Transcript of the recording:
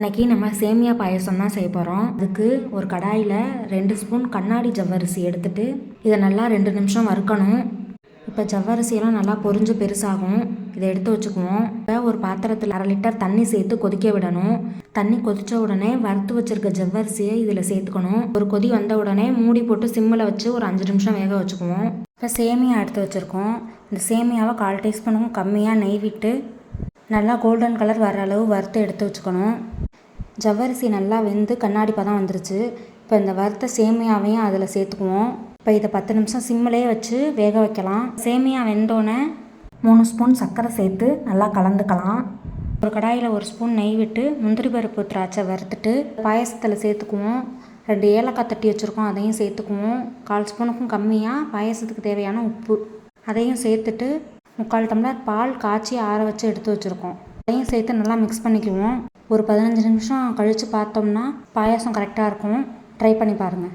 இன்னைக்கு நம்ம சேமியா பாயசம் தான் செய்ய போகிறோம் அதுக்கு ஒரு கடாயில் ரெண்டு ஸ்பூன் கண்ணாடி ஜவ்வரிசி எடுத்துட்டு இதை நல்லா ரெண்டு நிமிஷம் வறுக்கணும். இப்போ ஜவ்வரிசியெல்லாம் நல்லா பொரிஞ்சு பெருசாகும். இதை எடுத்து வச்சுக்குவோம். இப்போ ஒரு பாத்திரத்தில் அரை லிட்டர் தண்ணி சேர்த்து கொதிக்க விடணும். தண்ணி கொதித்த உடனே வறுத்து வச்சுருக்க ஜவ்வரிசியை இதில் சேர்த்துக்கணும். ஒரு கொதி வந்த உடனே மூடி போட்டு சிம்மில் வச்சு ஒரு அஞ்சு நிமிஷம் வேக வச்சுக்குவோம். இப்போ சேமியா எடுத்து வச்சுருக்கோம். இந்த சேமியாவை கால் டீஸ்பூனுக்கும் கம்மியாக நெய் விட்டு நல்லா கோல்டன் கலர் வர அளவு வறுத்து எடுத்து வச்சுக்கணும். ஜவ்வரிசி நல்லா வெந்து கண்ணாடி பதம் வந்துருச்சு. இப்போ இந்த வறுத்த சேமியாவையும் அதில் சேர்த்துக்குவோம். இப்போ இதை பத்து நிமிஷம் சிம்மிலே வச்சு வேக வைக்கலாம். சேமியா வெந்தோடனே மூணு ஸ்பூன் சர்க்கரை சேர்த்து நல்லா கலந்துக்கலாம். ஒரு கடாயில் ஒரு ஸ்பூன் நெய் விட்டு முந்திரி பருப்பு திராட்சை வறுத்துட்டு பாயசத்தில் சேர்த்துக்குவோம். ரெண்டு ஏலக்காய் தட்டி வச்சுருக்கோம் அதையும் சேர்த்துக்குவோம். கால் ஸ்பூனுக்கும் கம்மியாக பாயசத்துக்கு தேவையான உப்பு. அதையும் சேர்த்துட்டு முக்கால் டம்ளர் பால் காய்ச்சி ஆற வச்சு எடுத்து வச்சுருக்கோம். அதையும் சேர்த்து நல்லா மிக்ஸ் பண்ணிக்குவோம். ஒரு பதினஞ்சு நிமிஷம் கழித்து பார்த்தோம்னா பாயாசம் கரெக்டாக இருக்கும். ட்ரை பண்ணி பாருங்கள்